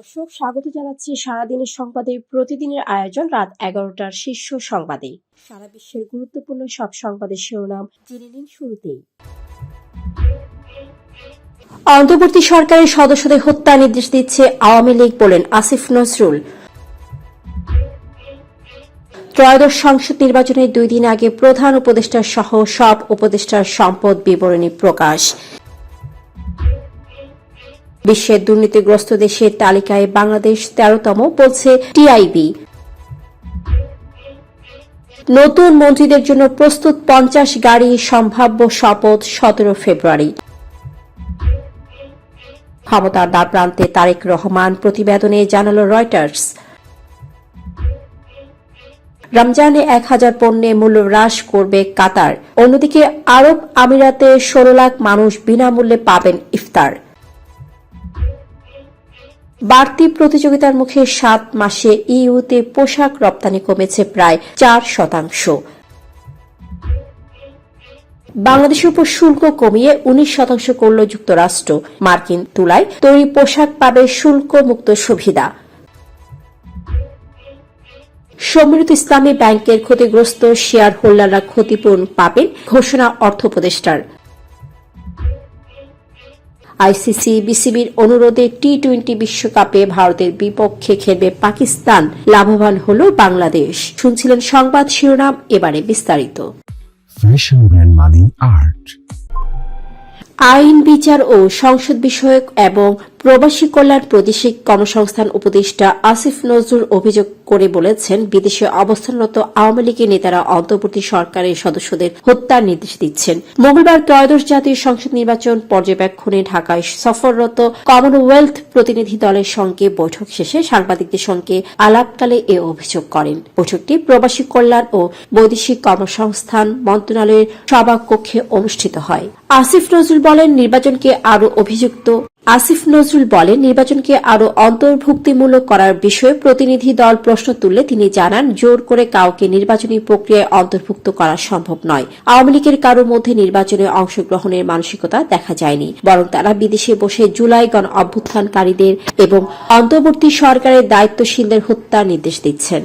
দর্শক, স্বাগত জানাচ্ছি সারাদিনের সংবাদে। প্রতিদিনের আয়োজন রাত এগারোটার শীর্ষ সংবাদে। সারা বিশ্বের গুরুত্বপূর্ণ সব সংবাদের শিরোনাম জেনে নিন শুরুতেই। অন্তর্বর্তী সরকারের সদস্যদের হত্যা নির্দেশ দিচ্ছে আওয়ামী লীগ বলেন আসিফ নজরুল। ত্রয়োদশ সংসদ নির্বাচনের দুই দিন আগে প্রধান উপদেষ্টা সহ সব উপদেষ্টার সম্পদ বিবরণী প্রকাশ। বিশ্বের দুর্নীতিগ্রস্ত দেশের তালিকায় বাংলাদেশ তেরোতম, বলছে টিআইবি। নতুন মন্ত্রীদের জন্য প্রস্তুত পঞ্চাশ গাড়ি সম্ভাব্য শপথ সতেরো ফেব্রুয়ারি। ক্ষমতার দ্বার প্রান্তে তারেক রহমান প্রতিবেদনে জানাল রয়টার্স। রমজানে এক হাজার পণ্যে মূল্য হ্রাস করবে কাতার। অন্যদিকে আরব আমিরাতে ষোলো লাখ মানুষ বিনামূল্যে পাবেন ইফতার। বাড়তি প্রতিযোগিতার মুখে সাত মাসে ইউতে পোশাক রপ্তানি কমেছে প্রায় চার শতাংশ। বাংলাদেশের উপর শুল্ক কমিয়ে উনিশ শতাংশ করল যুক্তরাষ্ট্র। মার্কিন তুলায় তৈরি পোশাক পাবে শুল্ক মুক্ত সুবিধা। সম্মিলিত ইসলামী ব্যাংকের ক্ষতিগ্রস্ত শেয়ার হোল্ডাররা ক্ষতিপূরণ পাবেন, ঘোষণা অর্থ উপদেষ্টার। আইসিসি বিসিবির অনুরোধে টি টোয়েন্টি বিশ্বকাপে ভারতের বিপক্ষে খেলবে পাকিস্তান। লাভবান হল বাংলাদেশ। শুনছিলেন সংবাদ শিরোনাম এবারে বিস্তারিত। ফ্যাশন ব্র্যান্ড মানে আর্ট আইন বিচার ও সংসদ বিষয়ক এবং প্রবাসী কল্যাণ প্রাদেশিক কর্মসংস্থান উপদেষ্টা আসিফ নজরুল অভিযোগ করে বলেছেন, বিদেশে অবস্থানরত আওয়ামী লীগের নেতারা অন্তর্বর্তী সরকারের সদস্যদের হত্যার নির্দেশ দিচ্ছেন। মঙ্গলবার ত্রয়োদশ জাতীয় সংসদ নির্বাচন পর্যবেক্ষণে ঢাকায় সফররত কমনওয়েলথ প্রতিনিধি দলের সঙ্গে বৈঠক শেষে সাংবাদিকদের সঙ্গে আলাপকালে এ অভিযোগ করেন। বৈঠকটি প্রবাসী কল্যাণ ও বৈদেশিক কর্মসংস্থান মন্ত্রণালয়ের সভাকক্ষে অনুষ্ঠিত হয়। আসিফ নজরুল বলেন, নির্বাচনকে আরও অভিযুক্ত আসিফ নজরুল বলেন, নির্বাচনকে আরও অন্তর্ভুক্তিমূলক করার বিষয়ে প্রতিনিধি দল প্রশ্ন তুললে তিনি জানান, জোর করে কাউকে নির্বাচনী প্রক্রিয়ায় অন্তর্ভুক্ত করা সম্ভব নয়। আওয়ামী লীগের কারোর মধ্যে নির্বাচনে অংশগ্রহণের মানসিকতা দেখা যায়নি, বরং তারা বিদেশে বসে জুলাই গণ অভ্যুত্থানকারীদের এবং অন্তর্বর্তী সরকারের দায়িত্বশীলদের হত্যার নির্দেশ দিচ্ছেন।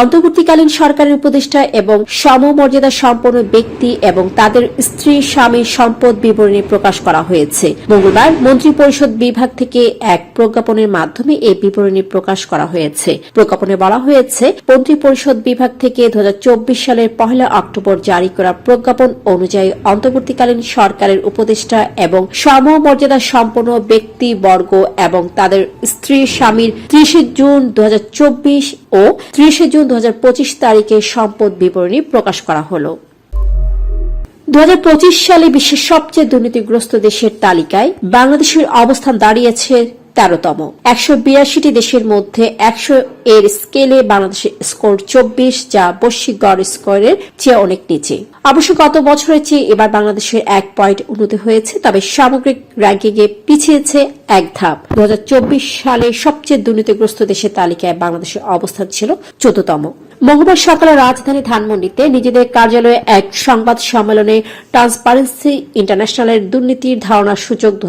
অন্তর্বর্তীকালীন সরকারের উপদেষ্টা এবং সমমর্যাদা সম্পন্ন ব্যক্তি এবং তাদের স্ত্রী স্বামীর সম্পদ বিবরণী প্রকাশ করা হয়েছে। মঙ্গলবার মন্ত্রিপরিষদ বিভাগ থেকে এক প্রজ্ঞাপনের মাধ্যমে এই বিবরণী প্রকাশ করা হয়েছে। প্রজ্ঞাপনে বলা হয়েছে, মন্ত্রিপরিষদ বিভাগ থেকে দু হাজার চব্বিশ সালের পহেলা অক্টোবর জারি করা প্রজ্ঞাপন অনুযায়ী অন্তর্বর্তীকালীন সরকারের উপদেষ্টা এবং সমমর্যাদা সম্পন্ন ব্যক্তিবর্গ এবং তাদের স্ত্রী, স্বামীর ত্রিশে জুন দু হাজার চব্বিশ ও ত্রিশে জুন দু হাজার পঁচিশ তারিখে সম্পদ বিবরণী প্রকাশ করা হল। দু হাজার পঁচিশ সালে বিশ্বের সবচেয়ে দুর্নীতিগ্রস্ত দেশের তালিকায় বাংলাদেশের অবস্থান দাঁড়িয়েছে তেরোতম। একশো বিরাশিটি দেশের মধ্যে একশো এর স্কেলে বাংলাদেশের স্কোর চব্বিশ, যা বৈশ্বিক গড় স্কোরের চেয়ে অনেক নিচে। অবশ্য গত বছরের চেয়ে এবার বাংলাদেশের এক পয়েন্ট উন্নতি হয়েছে, তবে সামগ্রিক র্যাঙ্কিংয়ে পিছিয়েছে এক ধাপ। দু হাজার চব্বিশ সালে সবচেয়ে দুর্নীতিগ্রস্ত দেশের তালিকায় বাংলাদেশের অবস্থান ছিল চোদ্দতম। মঙ্গলবার সকালে রাজধানী ধানমন্ডিতে নিজেদের কার্যালয়ে এক সংবাদ সম্মেলনে ট্রান্সপারেন্সি ইন্টারন্যাশনালের দুর্নীতির ধারণা সূচক দু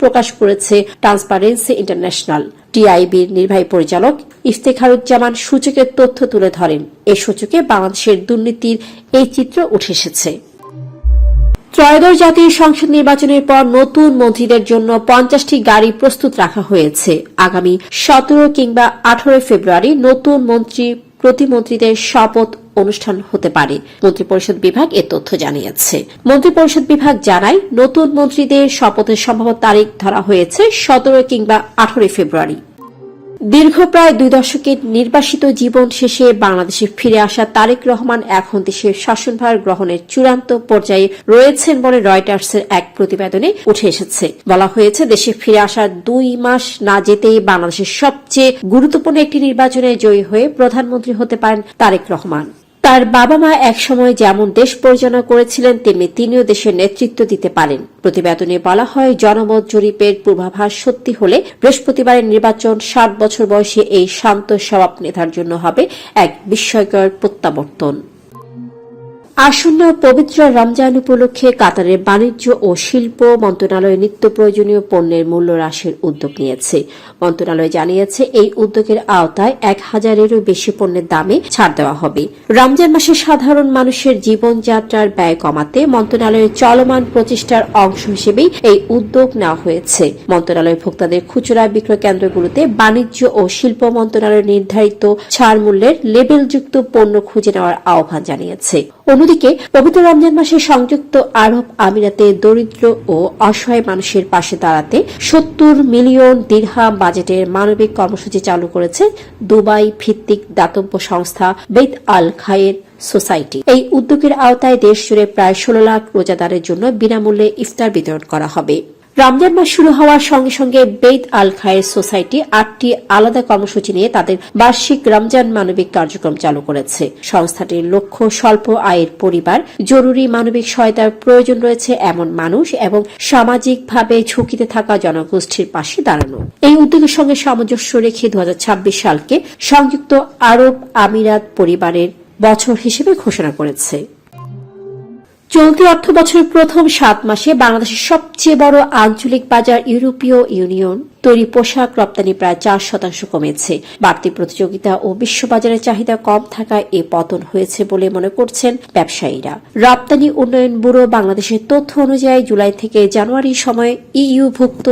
প্রকাশ করেছে ট্রান্সপারেন্সি ইন্টারন্যাশনাল টিআইবির নির্বাহী পরিচালক ইফতেখারুজ্জামান সূচকের তথ্য তুলে ধরেন। এই সূচকে বাংলাদেশের দুর্নীতির এই চিত্র উঠে এসেছে। ত্রয়োদশ জাতীয় সংসদ নির্বাচনের পর নতুন মন্ত্রীদের জন্য পঞ্চাশটি গাড়ি প্রস্তুত রাখা হয়েছে। আগামী সতেরো কিংবা আঠারো ফেব্রুয়ারি নতুন মন্ত্রী প্রতিমন্ত্রীদের শপথ অনুষ্ঠান হতে পারে। মন্ত্রিপরিষদ বিভাগ এ তথ্য জানিয়েছে। মন্ত্রিপরিষদ বিভাগ জানায়, নতুন মন্ত্রীদের শপথের সম্ভাব্য তারিখ ধরা হয়েছে সতেরো কিংবা আঠারোই ফেব্রুয়ারি। দীর্ঘ প্রায় দুই দশকের নির্বাসিত জীবন শেষে বাংলাদেশে ফিরে আসা তারেক রহমান এখন দেশের শাসনভার গ্রহণের চূড়ান্ত পর্যায়ে রয়েছেন বলে রয়টার্সের এক প্রতিবেদনে উঠে এসেছে। বলা হয়েছে, দেশে ফিরে আসার দুই মাস না যেতেই বাংলাদেশের সবচেয়ে গুরুত্বপূর্ণ একটি নির্বাচনে জয়ী হয়ে প্রধানমন্ত্রী হতে পারেন তারেক রহমান। তার বাবা মা একসময় যেমন দেশ পরিচালনা করেছিলেন, তেমনি তিনিও দেশের নেতৃত্ব দিতে পারেন। প্রতিবেদনে বলা হয়, জনমত জরিপের পূর্বাভাস সত্যি হলে বৃহস্পতিবারের নির্বাচন ষাট বছর বয়সে এই শান্ত স্বভাব নেতার জন্য হবে এক বিস্ময়কর প্রত্যাবর্তন। আসন্ন পবিত্র রমজান উপলক্ষে কাতারের বাণিজ্য ও শিল্প মন্ত্রণালয় নিত্য প্রয়োজনীয় পণ্যের মূল্য হ্রাসের উদ্যোগ নিয়েছে। মন্ত্রণালয় জানিয়েছে, এই উদ্যোগের আওতায় এক হাজারেরও বেশি পণ্যের দামে ছাড় দেওয়া হবে। রমজান মাসে সাধারণ মানুষের জীবনযাত্রার ব্যয় কমাতে মন্ত্রণালয়ের চলমান প্রচেষ্টার অংশ হিসেবেই এই উদ্যোগ নেওয়া হয়েছে। মন্ত্রণালয় ভোক্তাদের খুচরা বিক্রয় কেন্দ্রগুলোতে বাণিজ্য ও শিল্প মন্ত্রণালয়ের নির্ধারিত ছাড় মূল্যের লেবেলযুক্ত পণ্য খুঁজে নেওয়ার আহ্বান জানিয়েছে। অন্যদিকে পবিত্র রমজান মাসে সংযুক্ত আরব আমিরাতে দরিদ্র ও অসহায় মানুষের পাশে দাঁড়াতে সত্তর মিলিয়ন দিরহাম বাজেটের মানবিক কর্মসূচি চালু করেছে দুবাই ভিত্তিক দাতব্য সংস্থা বেদ আল খায়ের সোসাইটি। এই উদ্যোগের আওতায় দেশ জুড়ে প্রায় ষোলো লাখ রোজাদারের জন্য বিনামূল্যে ইফতার বিতরণ করা হবে। রমজান মাস শুরু হওয়ার সঙ্গে সঙ্গে বেদ আল খায়ের সোসাইটি আটটি আলাদা কর্মসূচি নিয়ে তাদের বার্ষিক রমজান মানবিক কার্যক্রম চালু করেছে। সংস্থাটির লক্ষ্য স্বল্প আয়ের পরিবার, জরুরি মানবিক সহায়তার প্রয়োজন রয়েছে এমন মানুষ এবং সামাজিকভাবে ঝুঁকিতে থাকা জনগোষ্ঠীর পাশে দাঁড়ানো। এই উদ্যোগের সঙ্গে সামঞ্জস্য রেখে দু হাজার ছাব্বিশ সালকে সংযুক্ত আরব আমিরাত পরিবারের বছর হিসেবে ঘোষণা করেছে। চলতি অর্থ বছরের প্রথম সাত মাসে বাংলাদেশের সবচেয়ে বড় আঞ্চলিক বাজার ইউরোপীয় ইউনিয়ন। তৈরি পোশাক রপ্তানি প্রায় চার শতাংশ কমেছে। বাড়তি প্রতিযোগিতা ও বিশ্ববাজারের চাহিদা কম থাকায় এ পতন হয়েছে বলে মনে করছেন ব্যবসায়ীরা। রপ্তানি উন্নয়ন ব্যুরো বাংলাদেশের তথ্য অনুযায়ী জুলাই থেকে জানুয়ারি সময়ে ইইউভুক্ত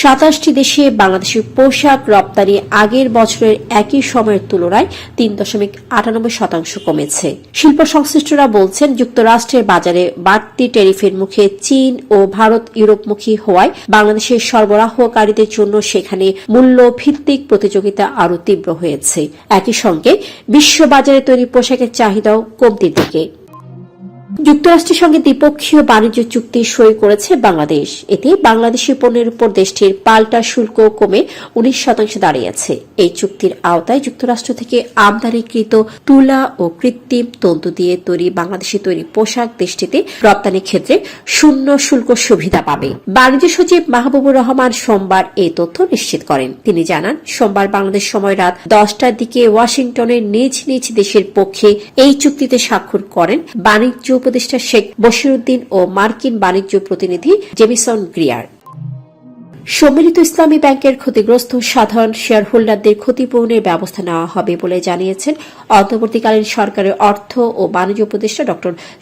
সাতাশটি দেশে বাংলাদেশের পোশাক রপ্তানি আগের বছরের একই সময়ের তুলনায় তিন দশমিক আটানব্বই শতাংশ কমেছে। শিল্প সংশ্লিষ্টরা বলছেন, যুক্তরাষ্ট্রের বাজারে বাড়তি ট্যারিফের মুখে চীন ও ভারত ইউরোপমুখী হওয়ায় বাংলাদেশের সরবরাহকারীদের জন্য সেখানে মূল্য ভিত্তিক প্রতিযোগিতা আরও তীব্র হয়েছে। একই সঙ্গে বিশ্ববাজারে তৈরি পোশাকের চাহিদাও কমতির দিকে। যুক্তরাষ্ট্রের সঙ্গে দ্বিপক্ষীয় বাণিজ্য চুক্তি সই করেছে বাংলাদেশ। এতে বাংলাদেশি পণ্যের উপর দেশটির পাল্টা শুল্ক কমে উনিশ শতাংশ দাঁড়িয়েছে। এই চুক্তির আওতায় যুক্তরাষ্ট্র থেকে আমদানিকৃত তুলা ও কৃত্রিম তন্তু দিয়ে তৈরি বাংলাদেশে তৈরি পোশাক দেশটিতে রপ্তানির ক্ষেত্রে শূন্য শুল্ক সুবিধা পাবে। বাণিজ্য সচিব মাহবুবুর রহমান সোমবার এই তথ্য নিশ্চিত করেন। তিনি জানান, সোমবার বাংলাদেশ সময় রাত দশটার দিকে ওয়াশিংটনের নিজ নিজ দেশের পক্ষে এই চুক্তিতে স্বাক্ষর করেন বাণিজ্য উপদেষ্টা শেখ বশিরুদ্দিন ও মার্কিন বাণিজ্য প্রতিনিধি জেমিসন গ্রিয়ার। সম্মিলিত ইসলামী ব্যাংকের ক্ষতিগ্রস্ত সাধারণ শেয়ার হোল্ডারদের ক্ষতিপূরণের ব্যবস্থা নেওয়া হবে বলে জানিয়েছেন অন্তর্বর্তীকালীন সরকারের অর্থ ও বাণিজ্য উপদেষ্টা ড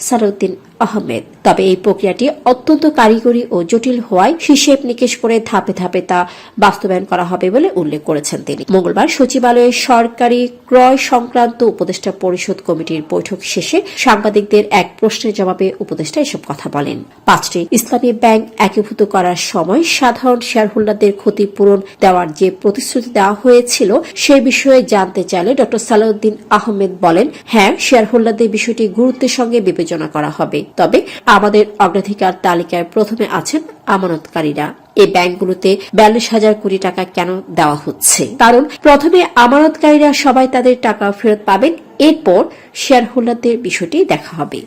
সালাউদ্দিন আহমেদ। তবে এই প্রক্রিয়াটি অত্যন্ত কারিগরি ও জটিল হওয়ায় হিসেব নিকেশ করে ধাপে ধাপে তা বাস্তবায়ন করা হবে বলে উল্লেখ করেছেন তিনি। মঙ্গলবার সচিবালয়ে সরকারি ক্রয় সংক্রান্ত উপদেষ্টা পরিষদ কমিটির বৈঠক শেষে সাংবাদিকদের এক প্রশ্নের জবাবে উপদেষ্টা এসব কথা বলেন। পাঁচটি ইসলামী ব্যাংক একীভূত করার সময় সাধারণ শেয়ার হোল্ডারদের ক্ষতিপূরণ দেওয়ার যে প্রতিশ্রুতি দেওয়া হয়েছিল সে বিষয়ে জানতে চাইলে ড. সালাউদ্দিন আহমেদ বলেন হ্যাঁ শেয়ার হোল্ডারদের বিষয়টি গুরুত্বের সঙ্গে বিবেচনা করা হবে। তবে আমাদের অগ্রাধিকার তালিকায় প্রথমে আছেন আমানতকারীরা। এই ব্যাংকগুলোতে বিয়াল্লিশ হাজার কোটি টাকা কেন দেওয়া হচ্ছে? কারণ প্রথমে আমানতকারীরা সবাই তাদের টাকা ফেরত পাবেন, এরপর শেয়ার হোল্ডারদের বিষয়টি দেখা হবে।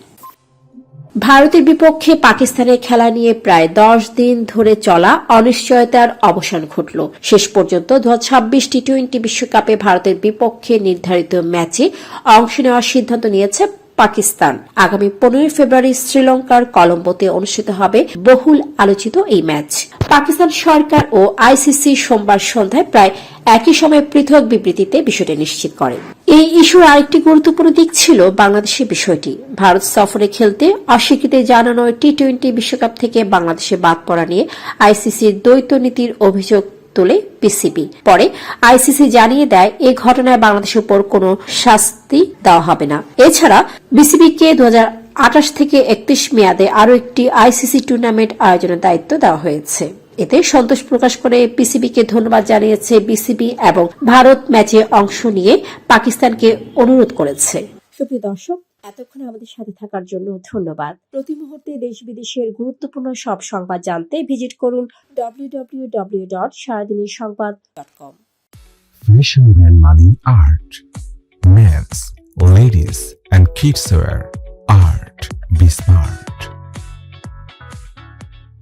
ভারতের বিপক্ষে পাকিস্তানের খেলা নিয়ে প্রায় দশ দিন ধরে চলা অনিশ্চয়তার অবসান ঘটল। শেষ পর্যন্ত দু টি টোয়েন্টি বিশ্বকাপে ভারতের বিপক্ষে নির্ধারিত ম্যাচে অংশ নেওয়ার সিদ্ধান্ত নিয়েছে পাকিস্তান। আগামী পনেরোই ফেব্রুয়ারি শ্রীলঙ্কার কলম্বোতে অনুষ্ঠিত হবে বহুল আলোচিত এই ম্যাচ। পাকিস্তান সরকার ও আইসিসি সোমবার সন্ধ্যায় প্রায় একই সময়ে পৃথক বিবৃতিতে বিষয়টি নিশ্চিত করে। এই ইস্যুর আরেকটি গুরুত্বপূর্ণ দিক ছিল বাংলাদেশের বিষয়টি। ভারত সফরে খেলতে অস্বীকৃতি জানানো টি টোয়েন্টি বিশ্বকাপ থেকে বাংলাদেশে বাদ পড়া নিয়ে আইসিসির দ্বৈত নীতির অভিযোগ তোলে পিসিবি। পরে আইসিসি জানিয়ে দেয়, এ ঘটনায় বাংলাদেশের উপর কোনো শাস্তি দেওয়া হবে না। এছাড়া বিসিবিকে দু আঠাশ থেকে একত্রিশ মেয়াদে আরও একটি আইসিসি টুর্নামেন্ট আয়োজনের দায়িত্ব দেওয়া হয়েছে। এতে সন্তোষ প্রকাশ করে পিসিবিকে ধন্যবাদ জানিয়েছে বিসিবি এবং ভারত ম্যাচে অংশ নিয়ে পাকিস্তানকে অনুরোধ করেছে। দর্শক এতক্ষণ আমাদের সাথে থাকার জন্য ধন্যবাদ প্রতি মুহূর্তে দেশ বিদেশের গুরুত্বপূর্ণ সব সংবাদ জানতে ভিজিট করুন ডব্লিউ ডট সারাদিনের সংবাদ dot com fashion brand money art Men's, ladies and kids wear art be smart.